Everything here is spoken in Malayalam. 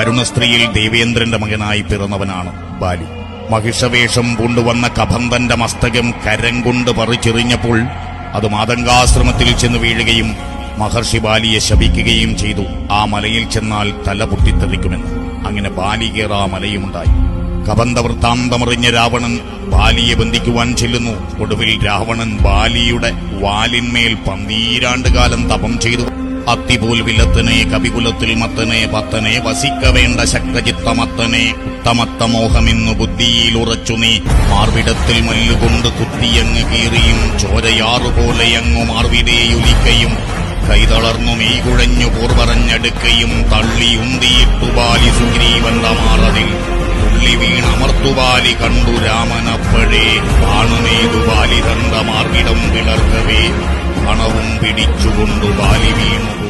അരുണസ്ത്രീയിൽ ദേവേന്ദ്രന്റെ മകനായി പിറന്നവനാണ് ബാലി. മഹിഷവേഷം പൂണ്ടുവന്ന കബന്ധന്റെ മസ്തകം കരം കൊണ്ട് പറിച്ചെറിഞ്ഞപ്പോൾ അത് മാതങ്കാശ്രമത്തിൽ ചെന്ന് വീഴുകയും മഹർഷി ബാലിയെ ശപിക്കുകയും ചെയ്തു. ആ മലയിൽ ചെന്നാൽ തല പൊട്ടിത്തെറിക്കുമെന്ന്. അങ്ങനെ ബാലി ആ മലയുമുണ്ടായി. കബന്ധ വൃത്താന്തമറിഞ്ഞ രാവണൻ ബാലിയെ ബന്ധിക്കുവാൻ ചെല്ലുന്നു. ഒടുവിൽ രാവണൻ ബാലിയുടെ വാലിന്മേൽ പന്തീരാണ്ട് കാലം തപം ചെയ്തു. അത്തിപോൽ വിലത്തനെ കവികുലത്തിൽ മത്തനെ പത്തനെ വസിക്ക വേണ്ട ശക്തചിത്തമത്തനെ ഉത്തമത്ത മോഹമെന്നു ബുദ്ധിയിൽ ഉറച്ചു നീ. മാർവിടത്തിൽ മല്ലുകൊണ്ട് കുത്തിയങ്ങ് കീറിയും ചോരയാറുപോലെ അങ്ങു മാർവിടേയുലിക്കയും കൈതളർന്നു മെയ്കുഴഞ്ഞു ബാലി സുഗ്രീവന്ത മാറതിൽ. തുള്ളി വീണമർത്തുപാലി കണ്ടു രാമനപ്പഴേ പണവും പിടിച്ചുകൊണ്ടു ബാലി വീണു